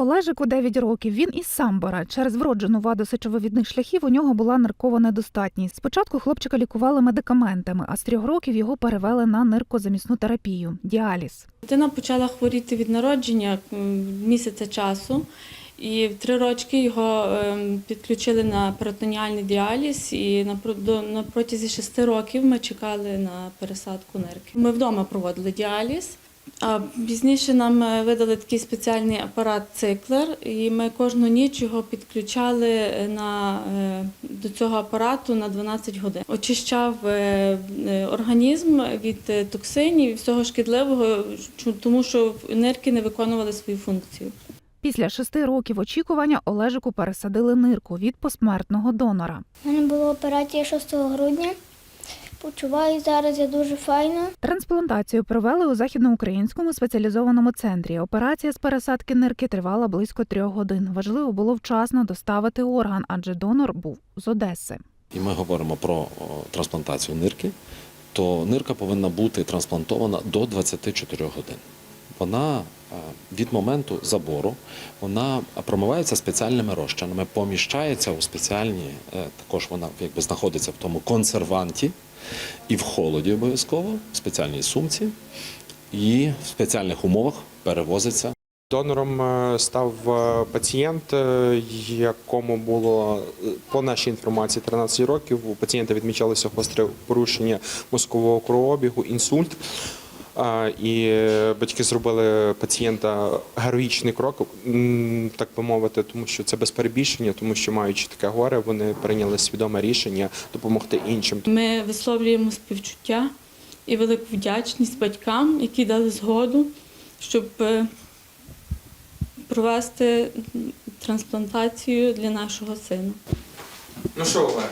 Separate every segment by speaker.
Speaker 1: Олежику 9 років. Він із самбора. Через вроджену ваду сечовивідних шляхів у нього була наркова недостатність. Спочатку хлопчика лікували медикаментами, а з трьох років його перевели на ниркозамісну терапію діаліз.
Speaker 2: Дитина почала хворіти від народження місяця часу, і в три рочки його ем, підключили на перитоніальний діаліз. І на, протязі шести років ми чекали на пересадку нирки. Ми вдома проводили діаліз. А пізніше нам е, видали такий спеціальний апарат циклер, і ми кожну ніч його підключали е, на, е, до цього апарату на 12 годин. Очищав організм від токсинів і всього шкідливого, тому що нирки не виконували свою функцію.
Speaker 1: Після шести років очікування Олежику пересадили нирку від посмертного донора.
Speaker 3: У мене була операція 6 грудня. Почуваю зараз я дуже файно.
Speaker 1: Трансплантацію провели у західноукраїнському спеціалізованому центрі. Операція з пересадки нирки тривала близько трьох годин. Важливо було вчасно доставити орган, адже донор був з Одеси.
Speaker 4: і ми говоримо про трансплантацію нирки, то нирка повинна бути трансплантована до 24 годин. Вона е, від моменту забору вона промивається спеціальними розчинами, поміщається у спеціальні, е, також вона якби знаходиться в тому консерванті і в холоді обов'язково, в спеціальній сумці, і в спеціальних умовах перевозиться
Speaker 5: Донором е, став пацієнт, якому було по нашій інформації 13 років. У пацієнта відмічалося гостре порушення мозкового кровообігу, інсульт. І е, батьки зробили пацієнта героїчний крок, так би мовити, тому що це без перебільшення, тому що маючи таке горе, вони прийняли свідоме рішення допомогти іншим.
Speaker 2: Ми висловлюємо співчуття і велику вдячність батькам, які дали згоду, щоб е, провести трансплантацію для нашого сина.
Speaker 5: Ну що, Олег,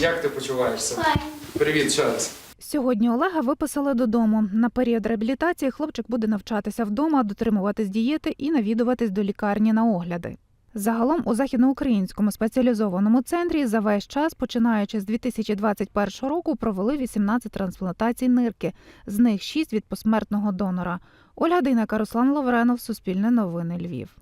Speaker 5: як ти почуваєшся? Привіт ще раз.
Speaker 1: Сьогодні Олега виписали додому. На період реабілітації хлопчик буде навчатися вдома, дотримуватись дієти і навідуватись до лікарні на огляди. Загалом у західноукраїнському спеціалізованому центрі за весь час, починаючи з 2021 року, провели 18 трансплантацій нирки, з них 6 від посмертного донора. Ольга Дейнека, Руслан Лавренов, Суспільне новини Львів.